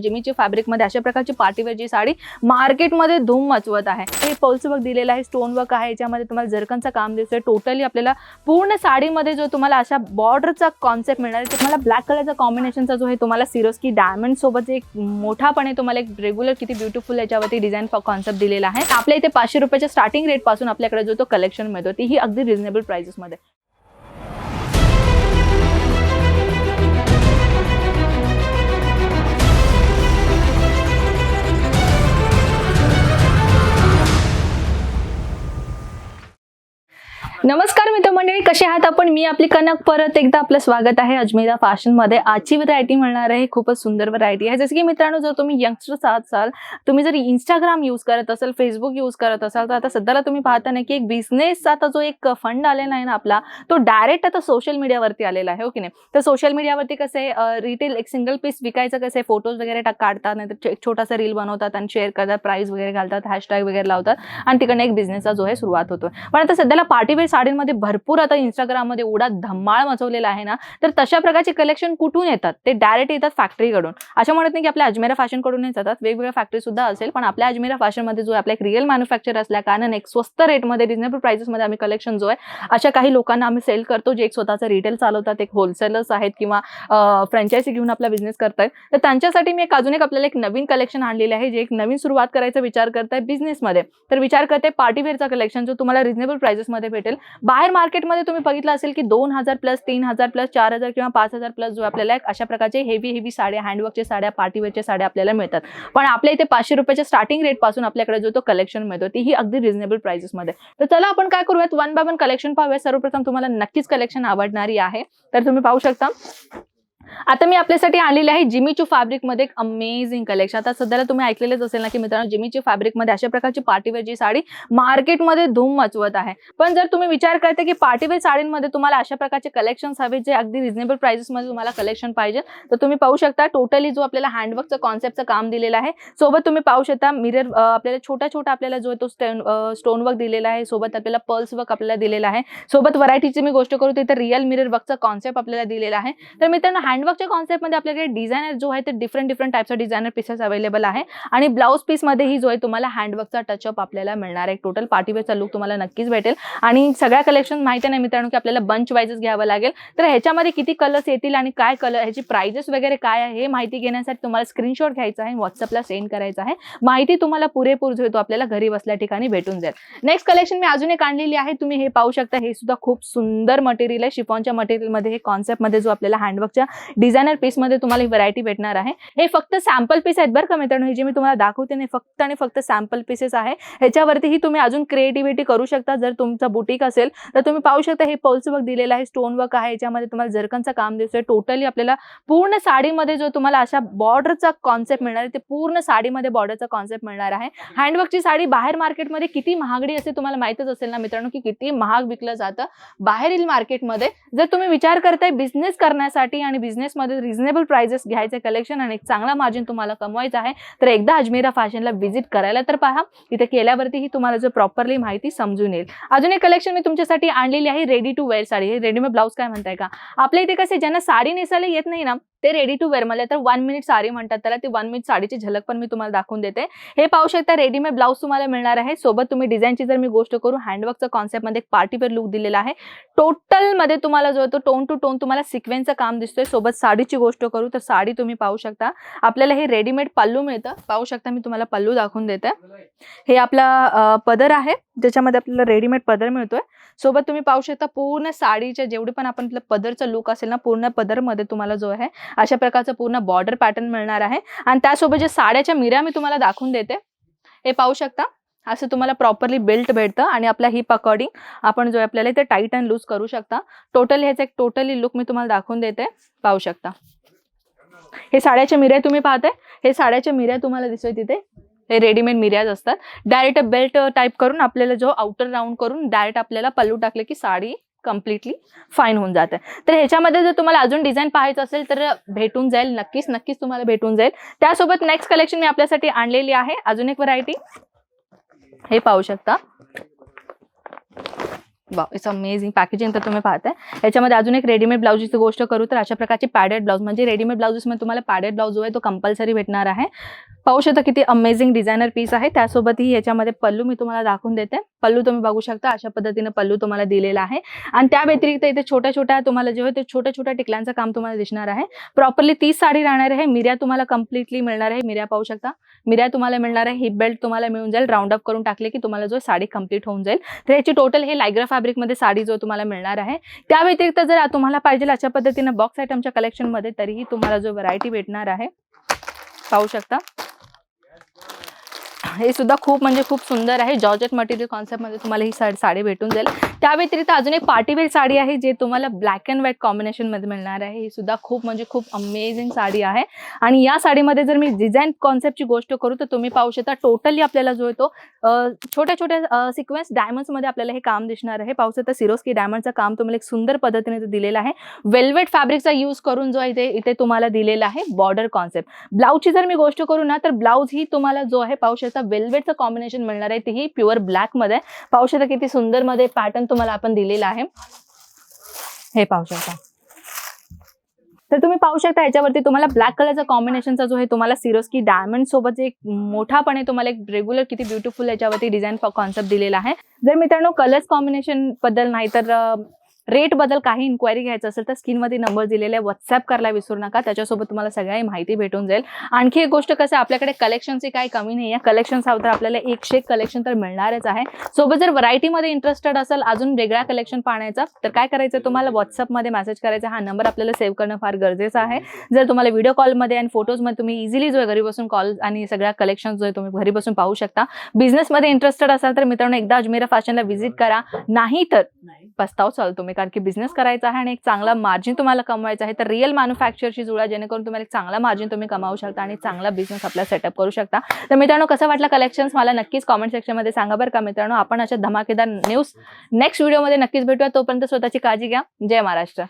जिमीची फॅब्रिकमध्ये अशा प्रकारची पार्टीवेअरची साडी मार्केटमध्ये धूम मचवत आहे. हे पल्स वर्क दिलेलं आहे स्टोन वर्क आहे याच्यामध्ये तुम्हाला झरकनचं काम दिसतोय. टोटली आपल्याला पूर्ण साडीमध्ये जो तुम्हाला अशा बॉर्डरचा कॉन्सेप्ट मिळणार आहे तुम्हाला ब्लॅक कलरचा कॉम्बिनेशनचा जो आहे तुम्हाला सिरोस्की डायमंड सोबत एक मोठापणे तुम्हाला एक रेग्युलर किती ब्युटिफुल याच्यावरती डिझाईन कॉन्सेप्ट दिलेला आहे. आपल्या इथे पाचशे रुपयाच्या स्टार्टिंग रेटपासून आपल्याकडे जो तो कलेक्शन मिळतो तीही अगदी रिझनेबल प्राइसेसमध्ये नमस्कार मित्रमंडळी कसे आहात आपण? मी आपली कनक परत एकदा आपलं स्वागत आहे अजमेरा फॅशनमध्ये आजची व्हरायटी म्हणणार आहे खूपच सुंदर व्हरायटी आहे. जसं की मित्रांनो जर तुम्ही यंगस्टर्स असाल तुम्ही जर इंस्टाग्राम यूज करत असाल फेसबुक यूज करत असाल तर आता सध्याला तुम्ही पाहता नाही की एक बिझनेस आता जो एक फंड आलेला आहे ना आपला तो डायरेक्ट आता सोशल मीडियावरती आलेला आहे हो की नाही? तर सोशल मीडियावरती कसं आहे रिटेल एक सिंगल पीस विकायचं कसं आहे फोटोज वगैरे टाक काढतात नाहीतर एक छोटासा रील बनवतात आणि शेअर करतात प्राईस वगैरे घालतात हॅशटॅग वगैरे लावतात आणि तिकडनं एक बिझनेसचा जो आहे सुरुवात होतो पण आता सध्याला पार्टीवेअर साडींमध्ये भरपूर आता इंस्टाग्राममध्ये एवढा धम्माळ मचवलेला आहे ना तर तशा प्रकारचे कलेक्शन कुठून येतात? ते डायरेक्ट येतात फॅक्टरीकडून अशा म्हणत नाही की आपल्या अजमेरा फॅशनकडून जातात वेगवेगळ्या फॅक्टरी सुद्धा असेल पण आपल्या अजमेरा फॅशनमध्ये जो आहे, आपला एक रिअल मॅन्युफॅक्चर असल्या कारण एक स्वस्त रेटमध्ये रिजनेबल प्राइसेसमध्ये आम्ही कलेक्शन जो आहे अशा काही लोकांना आम्ही सेल करतो जे एक स्वतःचं रिटेल चालवतात एक होलसेलर्स आहेत किंवा फ्रँचायझी घेऊन आपला बिझनेस करतायत. तर त्यांच्यासाठी मी एक अजून एक आपल्याला एक नवीन कलेक्शन आणलेले आहे जे एक नवीन सुरुवात करायचा विचार करताय बिझनेसमध्ये तर विचार करते पार्टीवेअरचा कलेक्शन जो तुम्हाला रिजनेबल प्राइसेसमध्ये भेटेल. बाहेर मार्केटमध्ये तुम्ही बघितलं असेल की दोन हजार प्लस तीन हजार प्लस चार हजार किंवा पाच हजार प्लस जो आपल्याला एक अशा प्रकारचे हेवी हेवी साड्या हँडवर्कच्या साड्या पार्टीवेअरच्या साड्या आपल्याला मिळतात. पण आपल्या इथे पाचशे रुपयाच्या स्टार्टिंग रेटपासून आपल्याकडे जो तो कलेक्शन मिळतो तीही अगदी रिजनेबल प्राइसेसमध्ये तर चला आपण काय करूयात? वन बाय वन कलेक्शन पाहूया. सर्वप्रथम तुम्हाला नक्कीच कलेक्शन आवडणारी आहे. तर तुम्ही पाहू शकता. आता मी आपल्यासाठी आलेले आहे जिमीचू फॅब्रिकमध्ये एक अमेझिंग कलेक्शन आता सध्याला तुम्ही ऐकलेलेच असेल ना की मित्रांनो जिमीची फॅब्रिकमध्ये अशा प्रकारची पार्टीवेअरची साडी मार्केटमध्ये धूम मचवत आहे. पण जर तुम्ही विचार करते की पार्टीवेअर साडींमध्ये तुम्हाला अशा प्रकारचे कलेक्शन्स हवे जे अगदी रिजनेबल प्राइसेसमध्ये तुम्हाला कलेक्शन पाहिजे तर तुम्ही पाहू शकता टोटली जो आपल्याला हँडवर्कचं कॉन्सेप्टचं काम दिलेलं आहे सोबत तुम्ही पाहू शकता मिरर आपल्याला छोटा छोटा आपल्याला जो तो स्टेन स्टोन वर्क दिलेला आहे सोबत आपल्याला पर्ल्स वर्क आपल्याला दिलेला आहे सोबत व्हरायटीची मी गोष्ट करू तिथे रिअल मिरर वर्कचा कॉन्सेप्ट आपल्याला दिलेला आहे. तर मित्रांनो हँडवर्कच्या कॉन्सेप्टमध्ये आपल्याकडे डिझायनर जो आहे ते डिफरंट डिफरंट टाईपचा डिझायनर पीसेस अवेलेबल आहे. आणि ब्लाऊज पीसमध्येही जो आहे तुम्हाला हँडवर्कचा टचअप आपल्याला मिळणार आहे. टोटल पार्टीवेअरचा लुक तुम्हाला नक्कीच भेटेल. आणि सगळ्या कलेक्शन माहिती नाही मित्रांनो की आपल्याला बंच वाईजच घ्यावं लागेल. तर ह्याच्यामध्ये किती कलर्स येतील आणि काय कलर ह्याची प्राइजेस वगैरे काय आहे हे माहिती घेण्यासाठी तुम्हाला स्क्रीनशॉट घ्यायचा आहे व्हॉट्सअपला सेंड करायचा आहे. माहिती तुम्हाला पुरेपूर जो आहे तो आपल्याला घरी बसल्या ठिकाणी भेटून जाईल. नेक्स्ट कलेक्शन मी अजून एक आणलेली आहे. तुम्ही हे पाहू शकता. हे सुद्धा खूप सुंदर मटेरियल आहे. शिफॉनच्या मटेरियलमध्ये हे कॉन्सेप्टमध्ये जो आपल्याला हँडवर्कच्या डिझायनर पीसमध्ये तुम्हाला ही व्हरायटी भेटणार आहे. हे फक्त सॅम्पल पीस आहेत बरं का मित्रांनो. हे जे मी तुम्हाला दाखवते नाही फक्त आणि फक्त सॅम्पल पीसेस आहे. ह्याच्यावरतीही तुम्ही अजून क्रिएटिव्हिटी करू शकता. जर तुमचा बुटीक असेल तर तुम्ही पाहू शकता हे पल्स वर्क दिलेलं आहे स्टोन वर्क आहे. याच्यामध्ये तुम्हाला जरकनचं काम दिसतोय. टोटली आपल्याला पूर्ण साडीमध्ये जो तुम्हाला अशा बॉर्डरचा कॉन्सेप्ट मिळणार आहे ते पूर्ण साडीमध्ये बॉर्डरचा कॉन्सेप्ट मिळणार आहे. हँडवर्कची साडी बाहेर मार्केटमध्ये किती महागडी असते तुम्हाला माहितच असेल ना मित्रांनो की किती महाग विकलं जातं बाहेरील मार्केटमध्ये जर तुम्ही विचार करताय बिझनेस करण्यासाठी आणि बिझनेसमध्ये रिझनेबल प्राइजेस घ्यायचे कलेक्शन आणि एक चांगला मार्जिन तुम्हाला कमवायचा आहे तर एकदा अजमेरा फॅशनला व्हिजिट करायला तर पहा. तिथे केल्यावरतीही तुम्हाला जर प्रॉपरली माहिती समजून येईल. अजून एक कलेक्शन मी तुमच्यासाठी आणलेली आहे ready to wear sari. Readymade blouse काय म्हणताय का? आपल्या इथे कसे ज्यांना साडी नेसायला येत नाही ना ते रेडी टू वेअर मला तर वन मिनिट साडी म्हणतात त्याला ती वन मिनिट साडीची झलक पण मी तुम्हाला दाखवून देते. हे पाहू शकता रेडीमेड ब्लाऊज तुम्हाला मिळणार आहे. सोबत तुम्ही डिझाईनची जर मी गोष्ट करू हँडवर्कचा कॉन्सेप्टमध्ये एक पार्टीवेअर लुक दिलेला आहे. टोटलमध्ये तुम्हाला जो आहे तो टोन टू टोन तुम्हाला सिक्वेन्सचं काम दिसतोय. सोबत साडीची गोष्ट करू तर साडी तुम्ही पाहू शकता. आपल्याला हे रेडीमेड पल्लू मिळतं. पाहू शकता मी तुम्हाला पल्लू दाखवून देते. हे आपला पदर आहे. ज्याच्यामध्ये आपल्याला रेडीमेड पदर मिळतोय. सोबत तुम्ही पाहू शकता पूर्ण साडीच्या जेवढे पण आपण पदरचा लुक असेल ना पूर्ण पदरमध्ये तुम्हाला जो आहे अशा प्रकारचं पूर्ण बॉर्डर पॅटर्न मिळणार आहे. आणि त्यासोबत जे साड्याच्या मिऱ्या मी तुम्हाला दाखवून देते हे पाहू शकता. असं तुम्हाला प्रॉपरली बेल्ट भेटतं आणि आपल्या हिप अकॉर्डिंग आपण जो आपल्याला इथे टाईट अँड लूज करू शकता. टोटल ह्याचा एक टोटली लुक मी तुम्हाला दाखवून देते. पाहू शकता. हे साड्याच्या मिऱ्या तुम्ही पाहताय. हे साड्याच्या मिऱ्या तुम्हाला दिसतोय तिथे. हे रेडीमेड मिऱ्याज असतात. डायरेक्ट बेल्ट टाईप करून आपल्याला जो आउटर राऊंड करून डायरेक्ट आपल्याला पल्लू टाकले की साडी कम्प्लिटली फाईन होऊन जाते. तर ह्याच्यामध्ये जर तुम्हाला अजून डिझाईन पाहायचं असेल तर भेटून जाईल. नक्कीच नक्कीच तुम्हाला भेटून जाईल. त्यासोबत नेक्स्ट कलेक्शन मी आपल्यासाठी आणलेली आहे. अजून एक व्हरायटी हे पाहू शकता. वा इट्स अमेझिंग पॅकेजिंग तर तुम्ही पाहताय. याच्यामध्ये अजून एक रेडीमेड ब्लाउजची गोष्ट करू तर अशा प्रकारची पॅडेड ब्लाउज म्हणजे रेडीमेड ब्लाउजेसमध्ये तुम्हाला पॅडेड ब्लाउज जो आहे तो कंपल्सरी भेटणार आहे. पाहू शकता किती अमेझिंग डिझायनर पीस आहे. त्यासोबतही याच्यामध्ये पल्लू मी तुम्हाला दाखवून देते. पल्लू तुम्ही बघू शकता अशा पद्धतीने पल्लू तुम्हाला दिलेला आहे. आणि त्या व्यतिरिक्त इथे छोट्या छोट्या तुम्हाला जे ते छोट्या छोट्या टिकल्यांचं काम तुम्हाला दिसणार आहे. प्रॉपरली तीस साडी राहणार आहे. मिऱ्या तुम्हाला कम्प्लिटली मिळणार आहे. मिऱ्या पाहू शकता. मिऱ्या तुम्हाला मिळणार आहे. हिप बेल्ट तुम्हाला मिळून जाईल. राऊंड अप करून टाकले की तुम्हाला जो साडी कंप्लीट होऊन जाईल. तर याची टोटल हे लायग्रा फॅब्रिकमध्ये साडी जो तुम्हाला मिळणार आहे. त्या व्यतिरिक्त जर तुम्हाला पाहिजे अशा पद्धतीनं बॉक्स आयटमच्या कलेक्शनमध्ये तरीही तुम्हाला जो व्हरायटी भेटणार आहे पाहू शकता. हे सुद्धा खूप म्हणजे खूप सुंदर आहे. जॉर्जेट मटेरियल कॉन्सेप्टमध्ये तुम्हाला ही साडी साडी भेटून जाईल. त्या व्यतिरिक्त अजून एक पार्टीवेअर साडी आहे जे तुम्हाला ब्लॅक अँड व्हाईट कॉम्बिनेशनमध्ये मिळणार आहे. ही सुद्धा खूप म्हणजे खूप अमेझिंग साडी आहे. आणि या साडीमध्ये जर मी डिझाईन कॉन्सेप्टची गोष्ट करू तर तुम्ही पाहू शकता टोटली आपल्याला जो येतो छोट्या छोट्या सिक्वेन्स डायमंड्समध्ये आपल्याला हे काम दिसणार आहे. पाहू शकता सिरोस्की डायमंडचं काम तुम्हाला एक सुंदर पद्धतीने दिलेलं आहे. वेल्वेट फॅब्रिकचा यूज करून जो आहे इथे इथे तुम्हाला दिलेला आहे बॉर्डर कॉन्सेप्ट ब्लाऊजची जर मी गोष्ट करू ना तर ब्लाऊज ही तुम्हाला जो आहे पाहू शकता वेल्वेटचं कॉम्बिनेशन मिळणार आहे. तेही प्युअर ब्लॅकमध्ये पाहू शकता किती सुंदरमध्ये पॅटर्न तुम्हाला आपण दिलेला आहे. हे पाहू शकता. तर तुम्ही पाहू शकता याच्यावरती तुम्हाला ब्लॅक कलरचा कॉम्बिनेशनचा जो आहे तुम्हाला सिरोस्की डायमंड सोबत जे एक मोठापणे तुम्हाला एक रेग्युलर किती ब्युटिफुल याच्यावरती डिझाईन कॉन्सेप्ट दिलेला आहे. जर मित्रांनो कलर्स कॉम्बिनेशनबद्दल नाही तर रेटबद्दल काही इन्क्वायरी घ्यायचं असेल तर स्क्रीनमध्ये नंबर दिलेले आहे व्हॉट्सअप करायला विसरू नका. त्याच्यासोबत तुम्हाला सगळ्या माहिती भेटून जाईल. आणखी एक गोष्ट कसं आहे, आपल्याकडे कलेक्शनची काही कमी नाही आहे कलेक्शन हवं तर आपल्याला एकशे एक कलेक्शन तर मिळणारच आहे. सोबत जर व्हरायटीमध्ये इंटरेस्टेड असेल अजून वेगळ्या कलेक्शन पाहण्याचा तर काय करायचं तुम्हाला? व्हॉट्सअपमध्ये मेसेज करायचा. हा नंबर आपल्याला सेव्ह करणं फार गरजेचं आहे. जर तुम्हाला व्हिडिओ कॉलमध्ये आणि फोटोजमध्ये तुम्ही इझिली जो आहे घरी बसून कॉल आणि सगळ्या कलेक्शन जो आहे तुम्ही घरी बसून पाहू शकता. बिझनेसमध्ये इंटरेस्टेड असाल तर मित्रांनो एकदा अजमेरा फॅशनला व्हिजिट करा. नाही तर पस्ताव चाल तुम्ही कारण की बिझनेस करायचा आहे आणि एक चांगला मार्जिन तुम्हाला कमवायचा आहे. तर रिअल मॅन्युफॅक्चरशी जुळा जेणेकरून तुम्हाला एक चांगला मार्जिन तुम्ही कमावू शकता आणि चांगला बिझनेस आपला सेटअप करू शकता. तर मित्रांनो कसं वाटलं कलेक्शन्स मला नक्कीच कॉमेंट सेक्शनमध्ये सांगा बरं का मित्रांनो. आपण अशा धमाकेदार न्यूज नेक्स्ट व्हिडिओमध्ये नक्कीच भेटूया. तोपर्यंत स्वतःची काळजी घ्या. जय महाराष्ट्र.